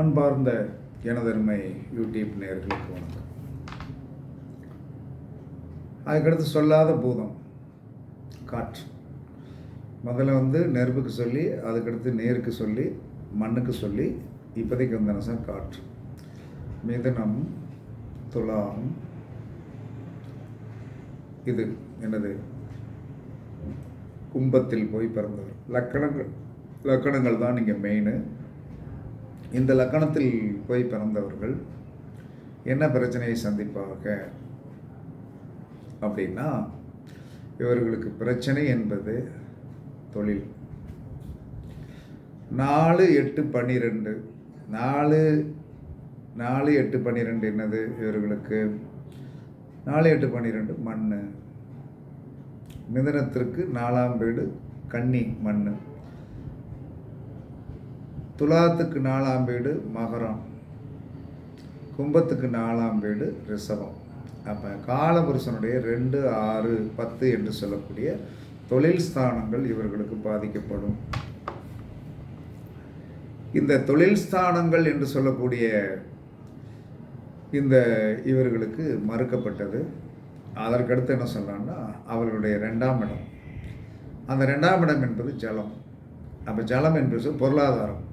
அன்பார்ந்த எனதருமை யூடியூப் நேர்களுக்கு வணக்கம். அதுக்கடுத்து சொல்லாத பூதம் காற்று. முதல்ல வந்து நெருப்புக்கு சொல்லி அதுக்கடுத்து நேருக்கு சொல்லி மண்ணுக்கு சொல்லி இப்போதைக்கு வந்த நிமிஷம் காற்று. மிதனம் துலாம் இது என்னது? கும்பத்தில் போய் பிறந்தவர். லக்கணங்கள் லக்கணங்கள் தான் நீங்கள் மெயினு இந்த லக்கணத்தில் போய் பிறந்தவர்கள் என்ன பிரச்சனையை சந்திப்பாக அப்படின்னா இவர்களுக்கு பிரச்சனை என்பது தொழில். நாலு எட்டு பன்னிரெண்டு. நாலு நாலு எட்டு பன்னிரெண்டு என்னது இவர்களுக்கு? நாலு எட்டு பன்னிரெண்டு மண் மிதனத்திற்கு நாலாம் வீடு கன்னி மண் துலாத்துக்கு நாலாம் வீடு மகரம். கும்பத்துக்கு நாலாம் வீடு ரிஷபம். அப்போ காலபுருஷனுடைய ரெண்டு ஆறு பத்து என்று சொல்லக்கூடிய தொழில் ஸ்தானங்கள் இவர்களுக்கு பாதிக்கப்படும். இந்த தொழில் ஸ்தானங்கள் என்று சொல்லக்கூடிய இந்த இவர்களுக்கு மறுக்கப்பட்டது. அதற்கடுத்து என்ன சொல்லலாம்னா அவர்களுடைய ரெண்டாம் இடம். அந்த ரெண்டாம் இடம் என்பது ஜலம். அப்போ ஜலம் என்பது பொருளாதாரம்.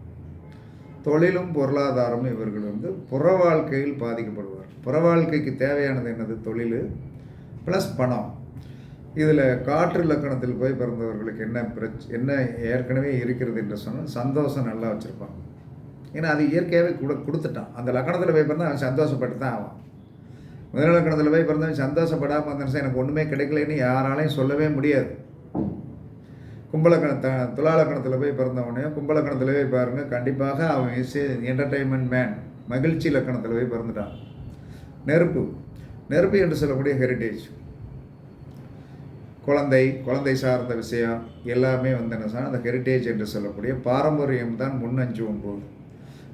தொழிலும் பொருளாதாரமும் இவர்கள் வந்து புற வாழ்க்கையில் பாதிக்கப்படுவார் புற வாழ்க்கைக்கு தேவையானது என்னது? தொழில் ப்ளஸ் பணம். இதில் காற்று லக்கணத்தில் போய் பிறந்தவர்களுக்கு என்ன பிரச் என்ன ஏற்கனவே இருக்கிறது என்று சொன்னால் சந்தோஷம் நல்லா வச்சுருப்பாங்க. ஏன்னா அது இயற்கையாகவே கொடு கொடுத்துட்டான். அந்த லக்கணத்தில் போய் பிறந்தால் அவன் சந்தோஷப்பட்டு தான் ஆவான். முதல் லக்கணத்தில் போய் பிறந்தவன் சந்தோஷப்படாமல் வந்தா எனக்கு ஒன்றுமே கிடைக்கலன்னு யாராலையும் சொல்லவே முடியாது. கும்பலக்கண த துலாலக்கணத்தில் போய் பிறந்தவனையும் கும்பலக்கணத்தில் போய் பாருங்கள் கண்டிப்பாக அவன் இஸ் என்டர்டைன்மெண்ட் மேன் மகிழ்ச்சி லக்கணத்தில் போய் பிறந்துட்டான். நெருப்பு. நெருப்பு என்று சொல்லக்கூடிய ஹெரிட்டேஜ் குழந்தை குழந்தை சார்ந்த விஷயம் எல்லாமே வந்து என்ன சொன்னால் அந்த ஹெரிட்டேஜ் என்று சொல்லக்கூடிய பாரம்பரியம் தான் முன்னஞ்சு ஒம்பது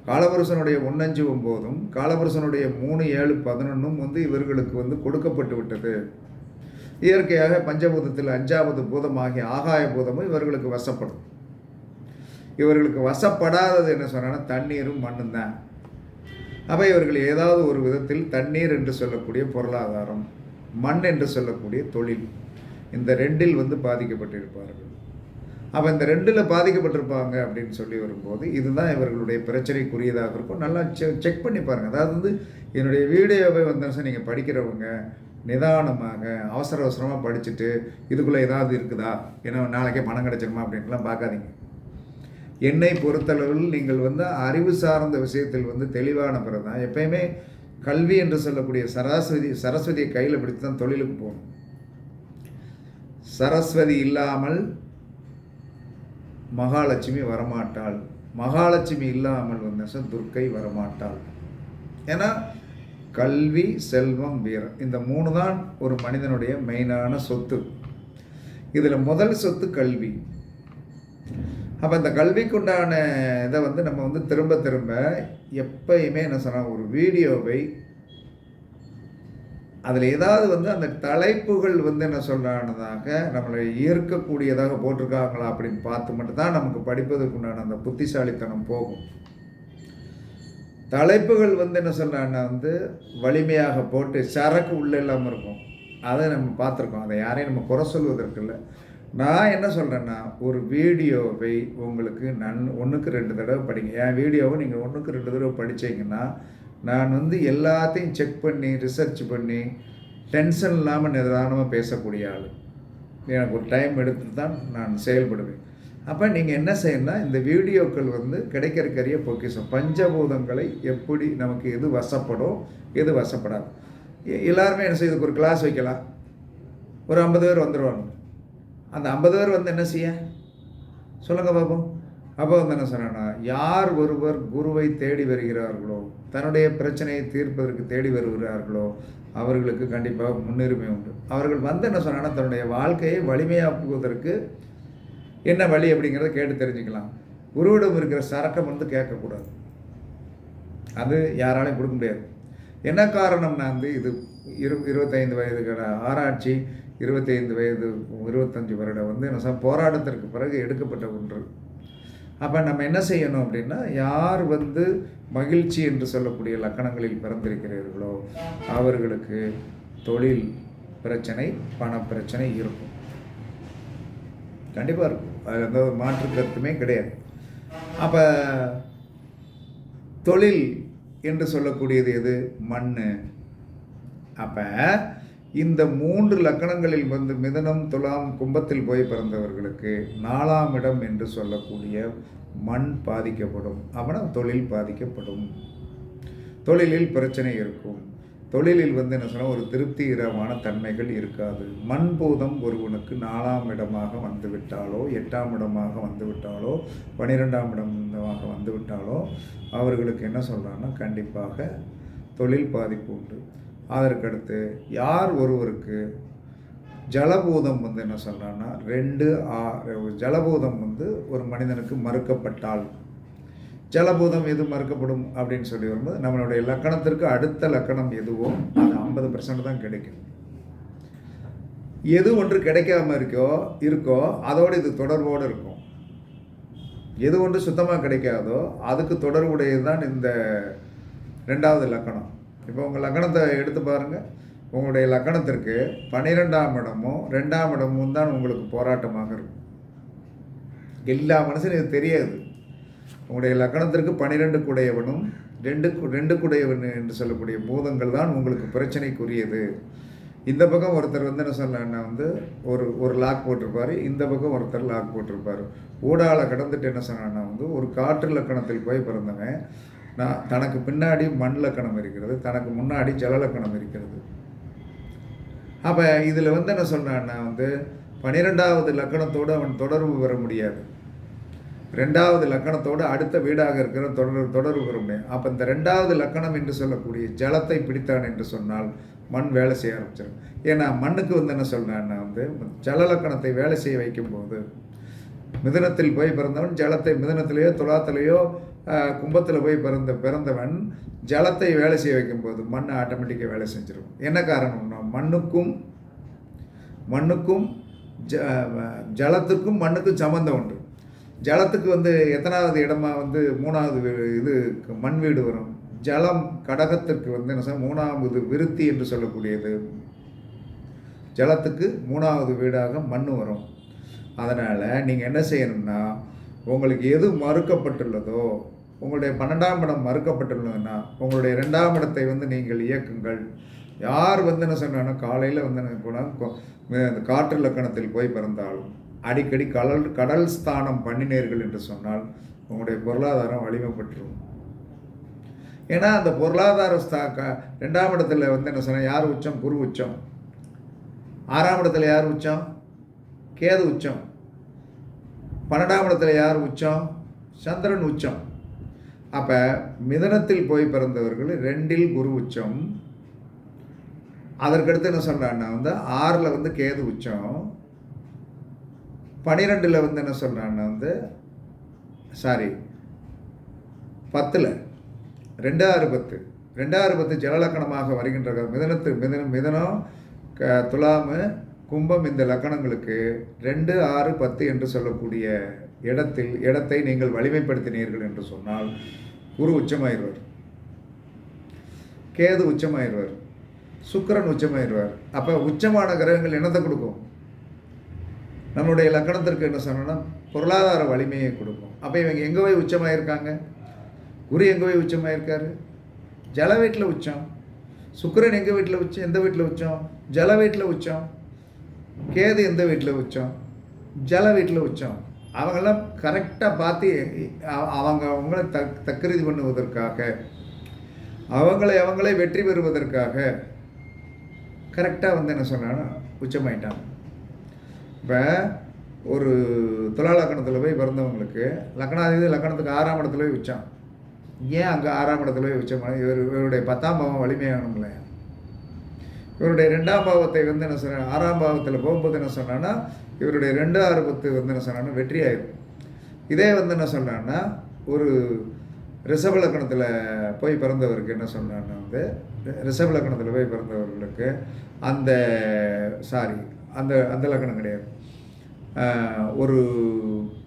காலபுருஷனுடைய முன்னஞ்சு ஒம்போதும் காலபுருஷனுடைய மூணு ஏழு பதினொன்றும் வந்து இவர்களுக்கு வந்து கொடுக்கப்பட்டு விட்டது. இயற்கையாக பஞ்சபூதத்தில் அஞ்சாவது பூதமாகிய ஆகாய பூதமும் இவர்களுக்கு வசப்படும். இவர்களுக்கு வசப்படாதது என்ன சொன்னா தண்ணீரும் மண்ணும் தான். அப்போ இவர்கள் ஏதாவது ஒரு விதத்தில் தண்ணீர் என்று சொல்லக்கூடிய பொருளாதாரம் மண் என்று சொல்லக்கூடிய தொழில் இந்த ரெண்டில் வந்து பாதிக்கப்பட்டிருப்பார்கள். அப்போ இந்த ரெண்டில் பாதிக்கப்பட்டிருப்பாங்க அப்படின்னு சொல்லி வரும்போது இதுதான் இவர்களுடைய பிரச்சனைக்குரியதாக இருக்கும். நல்லா செக் செக் பண்ணி பாருங்கள் அதாவது வந்து என்னுடைய வீடியோவை வந்து நீங்கள் படிக்கிறவங்க நிதானமாக அவசர அவசரமாக படிச்சுட்டு இதுக்குள்ளே ஏதாவது இருக்குதா? ஏன்னா நாளைக்கே பணம் கிடைச்சிருமா அப்படின்ட்டுலாம் பார்க்காதீங்க. என்னை பொறுத்தளவில் நீங்கள் வந்து அறிவு சார்ந்த விஷயத்தில் வந்து தெளிவான பிறகு தான் எப்பயுமே கல்வி என்று சொல்லக்கூடிய சரஸ்வதி சரஸ்வதியை கையில் பிடித்து தான் தொழிலுக்கு போகணும். சரஸ்வதி இல்லாமல் மகாலட்சுமி வரமாட்டாள். மகாலட்சுமி இல்லாமல் வந்து துர்க்கை வரமாட்டாள். ஏன்னா கல்வி செல்வம் வீரம். இந்த மூணு தான் ஒரு மனிதனுடைய மெயினான சொத்து. இதில் முதல் சொத்து கல்வி. அப்போ இந்த கல்விக்குண்டான இதை வந்து நம்ம வந்து திரும்ப திரும்ப எப்பயுமே என்ன சொன்னால் ஒரு வீடியோவை அதில் ஏதாவது வந்து அந்த தலைப்புகள் வந்து என்ன சொல்கிறானதாக நம்மளை ஈர்க்கக்கூடியதாக போட்டிருக்காங்களா அப்படின்னு பார்த்து மட்டும்தான் நமக்கு படிப்பதற்குண்டான அந்த புத்திசாலித்தனம் போகும். தலைப்புகள் வந்து என்ன சொல்கிறாங்கன்னா வந்து வலிமையாக போட்டு சரக்கு உள்ள இல்லாமல் இருக்கும். அதை நம்ம பார்த்துருக்கோம். அதை யாரையும் நம்ம குறை சொல்வதற்கு இல்லை. நான் என்ன சொல்கிறேன்னா ஒரு வீடியோவை உங்களுக்கு நன் ஒன்றுக்கு ரெண்டு தடவை படிங்க. என் வீடியோவை நீங்கள் ஒன்றுக்கு ரெண்டு தடவை படித்தீங்கன்னா நான் வந்து எல்லாத்தையும் செக் பண்ணி ரிசர்ச் பண்ணி டென்ஷன் இல்லாமல் நிதானமாக பேசக்கூடிய ஆள். எனக்கு ஒரு டைம் எடுத்து தான் நான் செயல்படுவேன். அப்போ நீங்கள் என்ன செய்யணும்னா இந்த வீடியோக்கள் வந்து கிடைக்கிறக்கரிய பொக்கிஷம். பஞ்சபூதங்களை எப்படி நமக்கு எது வசப்படும் எது வசப்படாது. எல்லாருமே என்ன செய்யுதுக்கு ஒரு கிளாஸ் வைக்கலாம். ஒரு ஐம்பது பேர் வந்துடுவாங்க அந்த ஐம்பது பேர் வந்து என்ன செய்ய? சொல்லுங்கள் பாப்போம். அப்போ வந்து என்ன சொன்னேன்னா யார் ஒருவர் குருவை தேடி வருகிறார்களோ தன்னுடைய பிரச்சனையை தீர்ப்பதற்கு தேடி வருகிறார்களோ அவர்களுக்கு கண்டிப்பாக முன்னுரிமை உண்டு. அவர்கள் வந்து என்ன சொன்னாங்கன்னா தன்னுடைய வாழ்க்கையை வலிமையாக்குவதற்கு என்ன வழி அப்படிங்கிறத கேட்டு தெரிஞ்சுக்கலாம். குருவிடம் இருக்கிற சரக்கம் வந்து கேட்கக்கூடாது. அது யாராலையும் கொடுக்க முடியாது. என்ன காரணம்னா வந்து இது இரு இருபத்தைந்து வயதுக்கான ஆராய்ச்சி இருபத்தைந்து வயது இருபத்தஞ்சி வருடம் வந்து என்ன போராட்டத்திற்கு பிறகு எடுக்கப்பட்ட ஒன்று. அப்போ நம்ம என்ன செய்யணும் அப்படின்னா யார் வந்து மகிழ்ச்சி என்று சொல்லக்கூடிய லக்கணங்களில் பிறந்திருக்கிறீர்களோ அவர்களுக்கு தொழில் பிரச்சனை பண பிரச்சனை இருக்கும். கண்டிப்பாக இருக்கும். அதில் எந்த ஒரு மாற்று கருத்துமே கிடையாது. அப்போ தொழில் என்று சொல்லக்கூடியது எது? மண் அப்போ இந்த மூன்று லக்கணங்களில் வந்து மிதனம் துலாம் கும்பத்தில் போய் பிறந்தவர்களுக்கு நாலாம் இடம் என்று சொல்லக்கூடிய மண் பாதிக்கப்படும். அவன தொழில் பாதிக்கப்படும். தொழிலில் பிரச்சனை இருக்கும். தொழிலில் வந்து என்ன சொன்னால் ஒரு திருப்திகரமான தன்மைகள் இருக்காது. மண் பூதம் ஒருவனுக்கு நாலாம் இடமாக வந்துவிட்டாலோ எட்டாம் இடமாக வந்துவிட்டாலோ பனிரெண்டாம் இடமாக வந்துவிட்டாலோ அவர்களுக்கு என்ன சொல்கிறாங்கன்னா கண்டிப்பாக தொழில் பாதிப்பு உண்டு. அதற்கடுத்து யார் ஒருவருக்கு ஜலபூதம் வந்து என்ன சொல்கிறான்னா ரெண்டு ஆ ஜலபூதம் வந்து ஒரு மனிதனுக்கு மறுக்கப்பட்டால் ஜலபூதம் எது மறுக்கப்படும் அப்படின்னு சொல்லி வரும்போது நம்மளுடைய லக்கணத்திற்கு அடுத்த லக்கணம் எதுவோ அது ஐம்பது பர்சன்ட் தான் கிடைக்கும். எது ஒன்று கிடைக்காம இருக்கோ இருக்கோ அதோடு இது தொடர்போடு இருக்கும். எது ஒன்று சுத்தமாக கிடைக்காதோ அதுக்கு தொடர்புடையது தான் இந்த ரெண்டாவது லக்கணம். இப்போ உங்கள் லக்கணத்தை எடுத்து பாருங்கள் உங்களுடைய லக்கணத்திற்கு பன்னிரெண்டாம் இடமும் ரெண்டாம் இடமும் தான் உங்களுக்கு போராட்டமாக இருக்கும். எல்லா மனுஷனும் இது தெரியாது. உங்களுடைய லக்கணத்திற்கு பனிரெண்டு குடையவனும் ரெண்டு ரெண்டு குடையவன் என்று சொல்லக்கூடிய பூதங்கள் தான் உங்களுக்கு பிரச்சனைக்குரியது. இந்த பக்கம் ஒருத்தர் வந்து என்ன சொல்லலான்னா வந்து ஒரு ஒரு லாக் போட்டிருப்பார் இந்த பக்கம் ஒருத்தர் லாக் போட்டிருப்பார். ஊடால கடந்துட்டு என்ன சொன்னான்னா வந்து ஒரு காற்று லக்கணத்தில் போய் பிறந்தவன் நான் தனக்கு பின்னாடி மண் லக்கணம் இருக்கிறது தனக்கு முன்னாடி ஜல லக்கணம் இருக்கிறது. அப்போ இதில் வந்து என்ன சொன்னான்னா வந்து பன்னிரெண்டாவது லக்கணத்தோடு அவன் தொடர்பு பெற முடியாது. ரெண்டாவது லக்கணத்தோடு அடுத்த வீடாக இருக்கிற தொடர் தொடர்பு வருமே அப்போ இந்த ரெண்டாவது லக்கணம் என்று சொல்லக்கூடிய ஜலத்தை பிடித்தான் என்று சொன்னால் மண் வேலை செய்ய ஆரம்பிச்சிடும் ஏன்னா மண்ணுக்கு வந்து என்ன சொல்கிறேன்னா வந்து ஜல லக்கணத்தை வேலை செய்ய வைக்கும்போது மிதனத்தில் போய் பிறந்தவன் ஜலத்தை மிதனத்திலேயோ துலாத்திலேயோ கும்பத்தில் போய் பிறந்த பிறந்தவன் ஜலத்தை வேலை செய்ய வைக்கும்போது மண் ஆட்டோமேட்டிக்காக வேலை செஞ்சிடும் என்ன காரணம்னா மண்ணுக்கும் மண்ணுக்கும் ஜ ஜலத்துக்கும் மண்ணுக்கும் சம்மந்தம் உண்டு. ஜலத்துக்கு வந்து எத்தனாவது இடமா வந்து மூணாவது இது மண் வீடு வரும். ஜலம் கடகத்திற்கு வந்து என்ன சொல்ல மூணாவது விருத்தி என்று சொல்லக்கூடியது. ஜலத்துக்கு மூணாவது வீடாக மண் வரும். அதனால் நீங்கள் என்ன செய்யணும்னா உங்களுக்கு எது மறுக்கப்பட்டுள்ளதோ உங்களுடைய பன்னெண்டாம் இடம் மறுக்கப்பட்டுள்ளதுன்னா உங்களுடைய ரெண்டாம் இடத்தை வந்து நீங்கள் இயக்குங்கள். யார் வந்து என்ன சொன்னாங்கன்னா காலையில் வந்து என்ன போனால் காற்று லக்கணத்தில் போய் பிறந்தாலும் அடிக்கடி கடல் கடல் ஸ்தானம் பண்ணினீர்கள் என்று சொன்னால் உங்களுடைய பொருளாதாரம் வலிமைப்பட்டுரும் ஏன்னா அந்த பொருளாதார ஸ்தா க ரெண்டாம் இடத்துல வந்து என்ன சொன்னால் யார் உச்சம்? குரு உச்சம். ஆறாம் இடத்துல யார் உச்சம்? கேது உச்சம். பன்னெண்டாம் இடத்துல யார் உச்சம்? சந்திரன் உச்சம். அப்போ மிதனத்தில் போய் பிறந்தவர்கள் ரெண்டில் குரு உச்சம். அதற்கடுத்து என்ன சொல்கிறான்னா வந்து ஆறில் வந்து கேது உச்சம். பனிரெண்டில் வந்து என்ன சொல்கிறான்னா வந்து சாரி பத்தில் ரெண்டாறு பத்து. ரெண்டாறு பத்து ஜலலக்கணமாக வருகின்ற மிதனத்து மிதனம் மிதனம் க துலாமு கும்பம் இந்த லக்கணங்களுக்கு ரெண்டு ஆறு பத்து என்று சொல்லக்கூடிய இடத்தில் இடத்தை நீங்கள் வலிமைப்படுத்தினீர்கள் என்று சொன்னால் குரு உச்சமாயிருவார். கேது உச்சமாயிருவார். சுக்கரன் உச்சமாயிருவார். அப்போ உச்சமான கிரகங்கள் என்னத்தை கொடுக்கும்? நம்மளுடைய லக்கணத்திற்கு என்ன சொன்னோன்னா பொருளாதார வலிமையை கொடுக்கும். அப்போ இவங்க எங்கே போய் உச்சமாயிருக்காங்க? குரு எங்கே போய் உச்சமாயிருக்காரு? ஜல வீட்டில் உச்சம். சுக்கரன் எங்கள் வீட்டில் உச்சம்? எந்த வீட்டில் உச்சம்? ஜல வீட்டில் உச்சம். கேது எந்த வீட்டில் உச்சம்? ஜல வீட்டில் உச்சம். அவங்களாம் கரெக்டாக பார்த்து அவங்க அவங்கள தக் தக்கரிதி பண்ணுவதற்காக அவங்களை அவங்களே வெற்றி பெறுவதற்காக கரெக்டாக வந்து என்ன சொன்னாங்கன்னா உச்சமாயிட்டாங்க. இப்போ ஒரு துலா லக்கணத்தில் போய் பிறந்தவங்களுக்கு லக்கணாதிபதி லக்கணத்துக்கு ஆறாம் இடத்துல போய் வச்சான் ஏன் அங்கே ஆறாம் இடத்துல போய் வச்சோம் இவர் இவருடைய பத்தாம் பாவம் வலிமையாகணும்ல இவருடைய ரெண்டாம் பாவத்தை வந்து என்ன சொன்ன ஆறாம் பாவத்தில் போகும்போது என்ன சொன்னான்னா இவருடைய ரெண்டு ஆறு பத்து வந்து என்ன சொன்னான்னா வெற்றி ஆயிடும் இதே வந்து என்ன சொன்னான்னா ஒரு ரிஷப லக்கணத்தில் போய் பிறந்தவருக்கு என்ன சொன்னான்னா வந்து ரிஷப லக்கணத்தில் போய் பிறந்தவர்களுக்கு அந்த சாரி அந்த அந்த லக்கணம் கிடையாது. ஒரு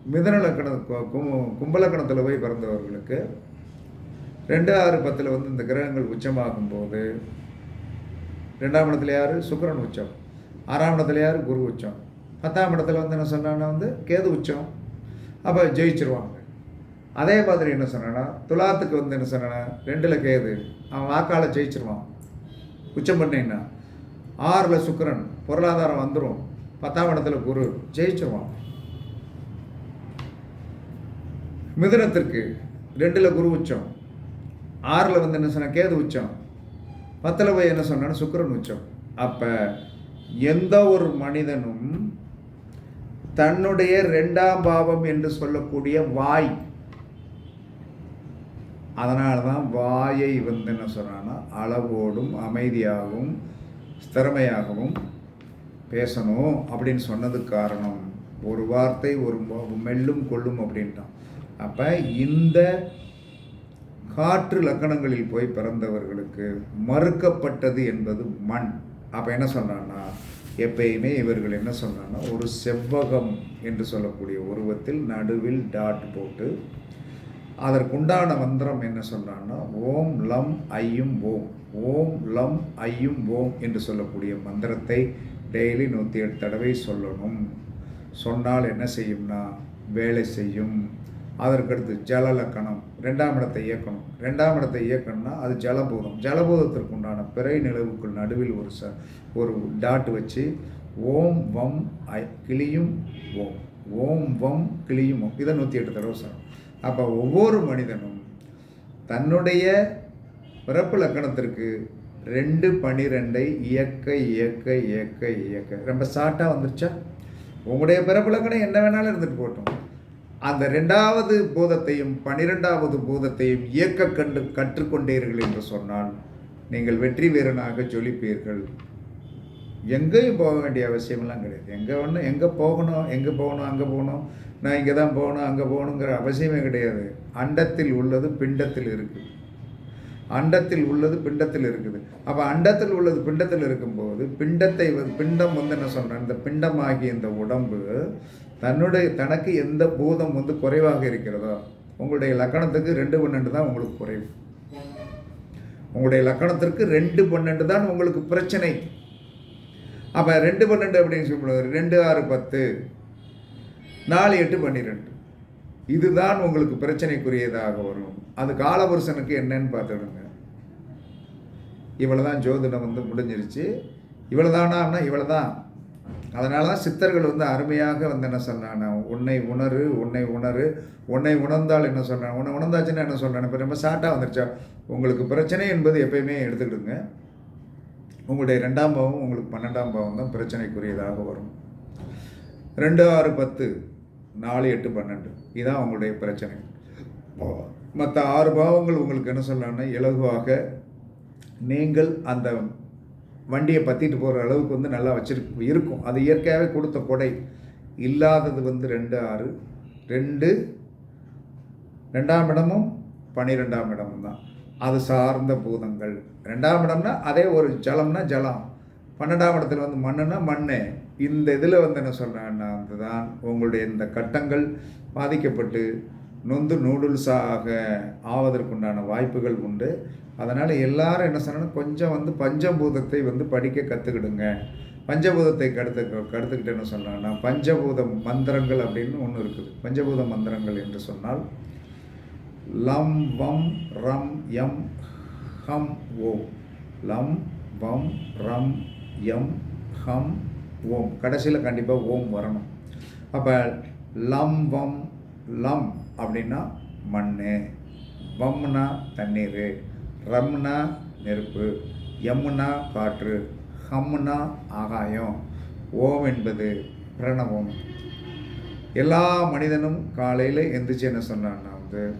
மிதன லக்கணம் கும்- கும்பலக்கணத்தில் போய் பிறந்தவர்களுக்கு ரெண்டு ஆறு பத்தில் வந்து இந்த கிரகங்கள் உச்சமாகும் போது ரெண்டாம் இடத்துல யார்? சுக்கிரன் உச்சம். ஆறாம் இடத்துல யார்? குரு உச்சம். பத்தாம் இடத்துல வந்து என்ன சொன்னான்னா வந்து கேது உச்சம். அப்போ ஜெயிச்சிருவாங்க. அதே மாதிரி என்ன சொன்னான்னா துலாத்துக்கு வந்து என்ன சொன்னான்னா ரெண்டில் கேது. அவன் வாக்கால ஜெயிச்சிருவான். உச்சம் பண்ணீங்கன்னா ஆறில் சுக்கிரன் பொருளாதாரம் வந்துடும் பத்தாம் இடத்துல குரு ஜெயிச்சிருவான். மிதுனத்திற்கு ரெண்டில் குரு உச்சம். ஆறில் வந்து என்ன சொன்ன? கேது உச்சம். பத்தில் போய் என்ன சொன்னான்னு சுக்கரன் உச்சம். அப்போ எந்த ஒரு மனிதனும் தன்னுடைய ரெண்டாம் பாவம் என்று சொல்லக்கூடிய வாய். அதனால தான் வாயை வந்து என்ன சொன்னான்னா அளவோடும் அமைதியாகவும் ஸ்திறமையாகவும் பேசணும் அப்படின்னு சொன்னதுக்கு காரணம் ஒரு வார்த்தை ஒரு மெல்லும் கொள்ளும் அப்படின்ட்டான். அப்போ இந்த காற்று லக்கணங்களில் போய் பிறந்தவர்களுக்கு மறுக்கப்பட்டது என்பது மண். அப்போ என்ன சொன்னான்னா எப்பயுமே இவர்கள் என்ன சொன்னான்னா ஒரு செவ்வகம் என்று சொல்லக்கூடிய உருவத்தில் நடுவில் டாட் போட்டு அதற்குண்டான மந்திரம் என்ன சொன்னான்னா ஓம் லம் ஐயும் ஓம் ஓம் லம் ஐயும் ஓம் என்று சொல்லக்கூடிய மந்திரத்தை டெய்லி நூற்றி எட்டு தடவை சொல்லணும். சொன்னால் என்ன செய்யும்னா வேலை செய்யும். அதற்கடுத்து ஜலலக்கணம் ரெண்டாம் இடத்தை இயக்கணும். ரெண்டாம் இடத்தை இயக்கணும்னா அது ஜலபூதம். ஜலபூதத்திற்கு உண்டான பிறை நிலவுக்குள் நடுவில் ஒரு ச ஒரு டாட் வச்சு ஓம் வம் ஐ கிளியும் ஓம். ஓம் வம் கிளியும் ஓம். இதை நூற்றி எட்டு தடவை சார் அப்போ ஒவ்வொரு மனிதனும் தன்னுடைய பிறப்பு லக்கணத்திற்கு ரெண்டு பனிரெண்டை இயக்க இயக்க இயக்க இயக்க. ரொம்ப ஷார்ட்டாக வந்துருச்சா? உங்களுடைய பிறப்புலங்கனை என்ன வேணாலும் இருந்துட்டு போட்டோம் அந்த ரெண்டாவது பூதத்தையும் பனிரெண்டாவது பூதத்தையும் இயக்க கண்டு கற்றுக்கொண்டீர்கள் என்று சொன்னால் நீங்கள் வெற்றி வீரனாக ஜொலிப்பீர்கள். எங்கேயும் போக வேண்டிய அவசியமெல்லாம் கிடையாது. எங்கே ஒன்று எங்கே போகணும் எங்கே போகணும் அங்கே போகணும் நான் இங்கே தான் போகணும் அங்கே போகணுங்கிற அவசியமே கிடையாது. அண்டத்தில் உள்ளது பிண்டத்தில் இருக்குது அண்டத்தில் உள்ளது பிண்டத்தில் இருக்குது. அப்போ அண்டத்தில் உள்ளது பிண்டத்தில் இருக்கும்போது பிண்டத்தை பிண்டம் வந்து என்ன சொல்கிறேன் இந்த பிண்டமாகிய இந்த உடம்பு தன்னுடைய தனக்கு எந்த பூதம் வந்து குறைவாக இருக்கிறதோ உங்களுடைய லக்கணத்துக்கு ரெண்டு பன்னெண்டு தான் உங்களுக்கு குறைவு. உங்களுடைய லக்கணத்திற்கு ரெண்டு பன்னெண்டு தான் உங்களுக்கு பிரச்சனை. அப்போ ரெண்டு பன்னெண்டு அப்படின்னு சொல்லும்போது ரெண்டு ஆறு பத்து நாலு எட்டு பன்னிரெண்டு. இதுதான் உங்களுக்கு பிரச்சனைக்குரியதாக வரும். அது காலபுருஷனுக்கு என்னன்னு பார்த்துடுங்க இவ்வளவுதான் ஜோதிடம் வந்து முடிஞ்சிருச்சு. இவ்வளோதானா இவ்வளோ தான் அதனால தான் சித்தர்கள் வந்து அருமையாக வந்து என்ன சொன்னாங்க? உன்னை உணரு உன்னை உணரு உன்னை உணர்ந்தால் என்ன சொல்கிறாங்க உன்னை உணர்ந்தாச்சுன்னா என்ன சொல்கிறாங்க இப்போ ரொம்ப ஷார்ட்டாக வந்துருச்சா? உங்களுக்கு பிரச்சனை என்பது எப்பயுமே எடுத்துக்கிடுங்க. உங்களுடைய ரெண்டாம் பாவம் உங்களுக்கு பன்னெண்டாம் பாவம் தான் பிரச்சனைக்குரியதாக வரும். ரெண்டு ஆறு பத்து. நாலு எட்டு பன்னெண்டு. இதுதான் அவங்களுடைய பிரச்சனை. மற்ற ஆறு பாவங்கள் உங்களுக்கு என்ன சொல்லலாம்னா இலகுவாக நீங்கள் அந்த வண்டியை பற்றிட்டு போகிற அளவுக்கு வந்து நல்லா வச்சிருக்கு இருக்கும். அது இயற்கையாகவே கொடுத்த கொடை. இல்லாதது வந்து ரெண்டு ஆறு ரெண்டு ரெண்டாம் இடமும் பன்னிரெண்டாம் இடமும் தான். அது சார்ந்த பூதங்கள். ரெண்டாம் இடம்னா அதே ஒரு ஜலம்னா ஜலம். பன்னெண்டாம் இடத்துல வந்து மண்ணுன்னா மண்ணு. இந்த இதில் வந்து என்ன சொல்கிறேன்னா அதுதான் உங்களுடைய இந்த கட்டங்கள் பாதிக்கப்பட்டு நொந்து நூடுல்ஸாக ஆவதற்குண்டான வாய்ப்புகள் உண்டு. அதனால் எல்லாரும் என்ன சொன்னாலும் கொஞ்சம் வந்து பஞ்சபூதத்தை வந்து படிக்க கற்றுக்கிடுங்க பஞ்சபூதத்தை கடுத்து கடுத்துக்கிட்டு என்ன சொல்கிறாங்கன்னா பஞ்சபூத மந்திரங்கள் அப்படின்னு ஒன்று இருக்குது. பஞ்சபூத மந்திரங்கள் என்று சொன்னால் லம் வம் ரம் எம் ஹம் ஓம். லம் வம் ரம் எம் ஹம் ஓம். கடைசியில் கண்டிப்பாக ஓம் வரணும். அப்போ லம் வம் லம் அப்படின்னா மண் வம்னா தண்ணீர். ரம்னா நெருப்பு. யம்னா காற்று. ஹம்னா ஆகாயம். ஓம் என்பது பிரணவம். எல்லா மனிதனும் காலையில் எந்திரிச்சு என்ன சொன்னான்னா வந்து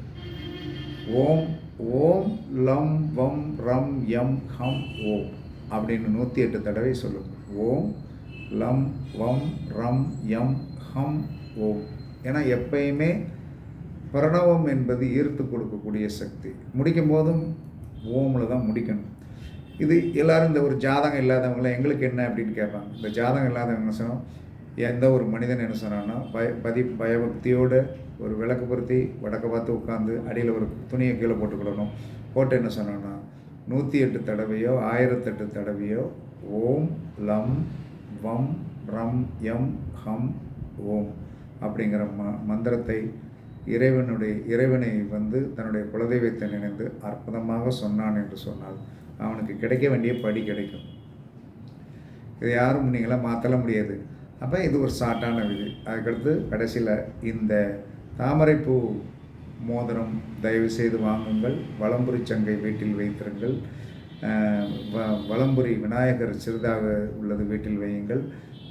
ஓம் ஓம் லம் வம் ரம் எம் ஹம் ஓம் அப்படின்னு நூற்றி எட்டு தடவை சொல்லும். ஓம் லம் வம் ரம் யம் ஹம் ஓம். ஏன்னா எப்பயுமே பிரணவம் என்பது ஈர்த்து கொடுக்கக்கூடிய சக்தி. முடிக்கும் போதும் ஓமில் தான் முடிக்கணும். இது எல்லோரும் இந்த ஒரு ஜாதகம் இல்லாதவங்களாம் எங்களுக்கு என்ன அப்படின்னு கேட்பாங்க. இந்த ஜாதகம் இல்லாதவங்க சொன்னோம் எந்த ஒரு மனிதன் என்ன சொன்னான்னா பய பதி பயபக்தியோடு ஒரு விளக்கு பொருத்தி வடக்க பார்த்து உட்காந்து அடியில் ஒரு துணியை கீழே போட்டுக்கிடணும் போட்டு என்ன சொன்னோன்னா நூற்றி எட்டு தடவையோ ஆயிரத்தெட்டு தடவையோ ஓம் லம் வம் ரம் எம் ஹம் ஓம் அப்படிங்கிற ம மந்திரத்தை இறைவனுடைய இறைவனை வந்து தன்னுடைய குலதெய்வத்தை நினைந்து அற்புதமாக சொன்னான் என்று சொன்னால் அவனுக்கு கிடைக்க வேண்டிய படி கிடைக்கும். இதை யாரும் நீங்களாம் மாற்றல முடியாது. அப்போ இது ஒரு ஷார்ட்டான விதி. அதுக்கடுத்து கடைசியில் இந்த தாமரைப்பூ மோதிரம் தயவு செய்து வாங்குங்கள். வலம்புரி சங்கை வீட்டில் வைத்திருங்கள். வ- வலம்புரி விநாயகர் சிறிதாக உள்ளது வீட்டில் வையுங்கள்.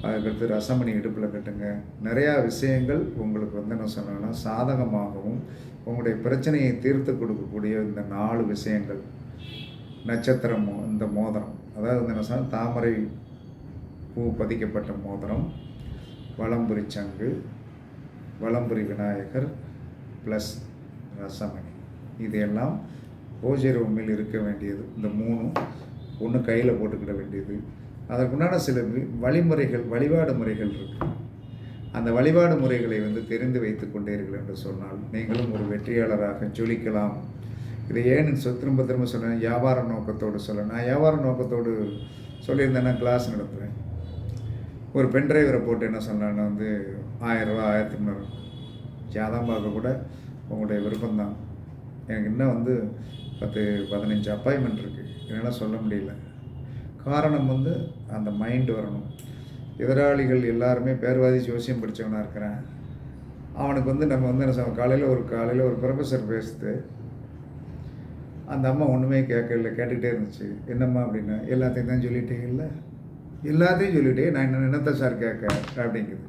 அதுக்கடுத்து ரசமணி இடுப்பில் கட்டுங்க. நிறையா விஷயங்கள் உங்களுக்கு வந்து என்ன சொன்னேன்னா சாதகமாகவும் உங்களுடைய பிரச்சனையை தீர்த்து கொடுக்கக்கூடிய இந்த நாலு விஷயங்கள். நட்சத்திரம் இந்த மோதிரம். அதாவது வந்து என்ன சொன்னால் தாமரை பூ பதிக்கப்பட்ட மோதிரம் வலம்புரி சங்கு வலம்புரி விநாயகர் ப்ளஸ் ரசமணி. இது எல்லாம் பூஜை ரூமில் இருக்க வேண்டியது. இந்த மூணும் ஒன்று கையில் போட்டுக்கிட வேண்டியது. அதற்குண்டான சில வழிமுறைகள் வழிபாடு முறைகள் இருக்கு. அந்த வழிபாடு முறைகளை வந்து தெரிந்து வைத்து கொண்டீர்கள் என்று சொன்னால் நீங்களும் ஒரு வெற்றியாளராக ஜொலிக்கலாம். இதை ஏன் சொ திரும்ப திரும்ப சொல்கிறேன் வியாபார நோக்கத்தோடு சொல்ல நான் வியாபார நோக்கத்தோடு சொல்லியிருந்தேன்னா கிளாஸ் நடத்துவேன். ஒரு பென் டிரைவரை போட்டு என்ன சொன்னான்னா வந்து ஆயிரரூவா ஆயிரத்தி முந்நூறு ஜாதம் பார்க்க கூட உங்களுடைய விருப்பம்தான். எனக்கு இன்னும் வந்து பத்து பதினஞ்சு அப்பாயின்மெண்ட் இருக்குது என்னால் சொல்ல முடியல. காரணம் வந்து அந்த மைண்டு வரணும். எதிராளிகள் எல்லாருமே பேர்வாதி ஜோசியம் படித்தவனாக இருக்கிறேன். அவனுக்கு வந்து நம்ம வந்து என்ன காலையில் ஒரு காலையில் ஒரு ப்ரொஃபஸர் பேசுது. அந்த அம்மா ஒன்றுமே கேட்கல கேட்டுக்கிட்டே இருந்துச்சு. என்னம்மா அப்படின்னா எல்லாத்தையும் தான் சொல்லிட்டீங்கல்ல எல்லாத்தையும் சொல்லிட்டே நான் என்ன என்னத்தை சார் கேட்க அப்படிங்குது.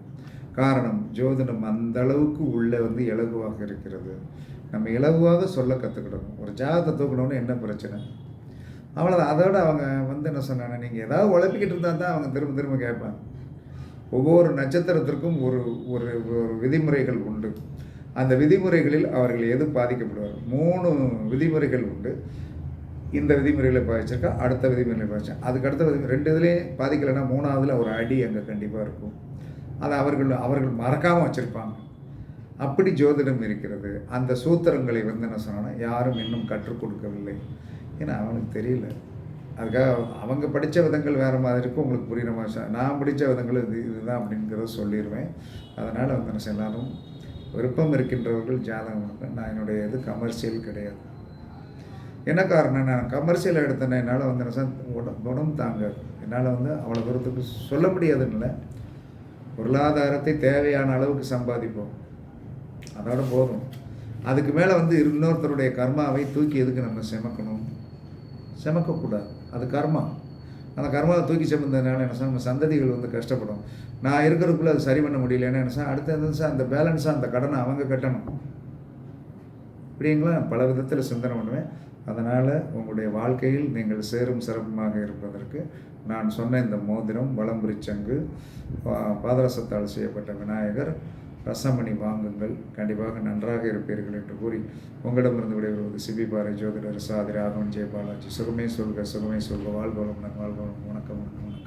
காரணம் ஜோதிடம் அந்த அளவுக்கு உள்ளே வந்து இலகுவாக இருக்கிறது. நம்ம இலகுவாக சொல்ல கற்றுக்கிடணும் ஒரு ஜாதகத்தை தூக்கணும்னு என்ன பிரச்சனை? அவ்வளோதான் அதோட அவங்க வந்து என்ன சொன்னாங்க? நீங்கள் ஏதாவது உழப்பிக்கிட்டு இருந்தால் தான் அவங்க திரும்ப திரும்ப கேட்பாங்க. ஒவ்வொரு நட்சத்திரத்திற்கும் ஒரு ஒரு ஒரு விதிமுறைகள் உண்டு. அந்த விதிமுறைகளில் அவர்கள் எது பாதிக்கப்படுவார்? மூணு விதிமுறைகள் உண்டு. இந்த விதிமுறைகளை பாதிச்சிருக்கா அடுத்த விதிமுறைகளை பாதிச்சா அதுக்கு அடுத்த விதி ரெண்டு இதுலேயும் பாதிக்கலைன்னா மூணாவதுல ஒரு அடி அங்கே கண்டிப்பாக இருக்கும். அதை அவர்கள் அவர்கள் மறக்காமல் வச்சுருப்பாங்க. அப்படி ஜோதிடம் இருக்கிறது. அந்த சூத்திரங்களை வந்து என்ன சொன்னா யாரும் இன்னும் கற்றுக் கொடுக்கவில்லை. ஏன்னா அவனுக்கு தெரியல. அதுக்காக அவங்க படித்த விதங்கள் வேறு மாதிரி இருக்கும். உங்களுக்கு புரியுற மாதிரி நான் படித்த விதங்கள் இது இதுதான் அப்படிங்கிறத சொல்லிடுவேன் அதனால் வந்து என்ன செய்ய எல்லாரும் விருப்பம் இருக்கின்றவர்கள் ஜாதகம் நான் என்னுடைய இது கமர்ஷியல் கிடையாது. என்ன காரணம் நான் கமர்ஷியல் எடுத்தேன்னா என்னால் வந்து என்ன செய்ய குணம் தாங்காது. என்னால் வந்து அவ்வளோ தூரத்துக்கு சொல்ல முடியாதுன்னு இல்லை. பொருளாதாரத்தை தேவையான அளவுக்கு சம்பாதிப்போம். அதோட போதும். அதுக்கு மேலே வந்து இன்னொருத்தருடைய கர்மாவை தூக்கி எதுக்கு நம்ம செமக்கணும்? செமக்கக்கூடாது. அது கர்மா. அந்த கர்மாவை தூக்கி செமந்ததுனால என்ன சார் நம்ம சந்ததிகள் வந்து கஷ்டப்படும். நான் இருக்கிறதுக்குள்ளே அது சரி பண்ண முடியலன்னா என்ன சார் அடுத்த சார் அந்த பேலன்ஸாக அந்த கடனை அவங்க கட்டணும். இப்படிங்களா பல விதத்தில் சிந்தனை பண்ணுவேன். அதனால் உங்களுடைய வாழ்க்கையில் நீங்கள் சேரும் சிறப்புமாக இருப்பதற்கு நான் சொன்ன இந்த மோதிரம் வளம்புரிச்சங்கு பா- பாதரசத்தால் செய்யப்பட்ட விநாயகர் ரசமணி வாங்குங்கள். கண்டிப்பாக நன்றாக இருப்பீர்கள் என்று கூறி உங்களிடமிருந்து விடைபெறுவது சிபி பாறை ஜோதிடர் சாதி ராகவன் ஜெயபாலாஜி. சுகமே சொல்க சுகமே சொல்க. வாழ்வளம் வாழ்வளம் வணக்கம் வணக்கம்.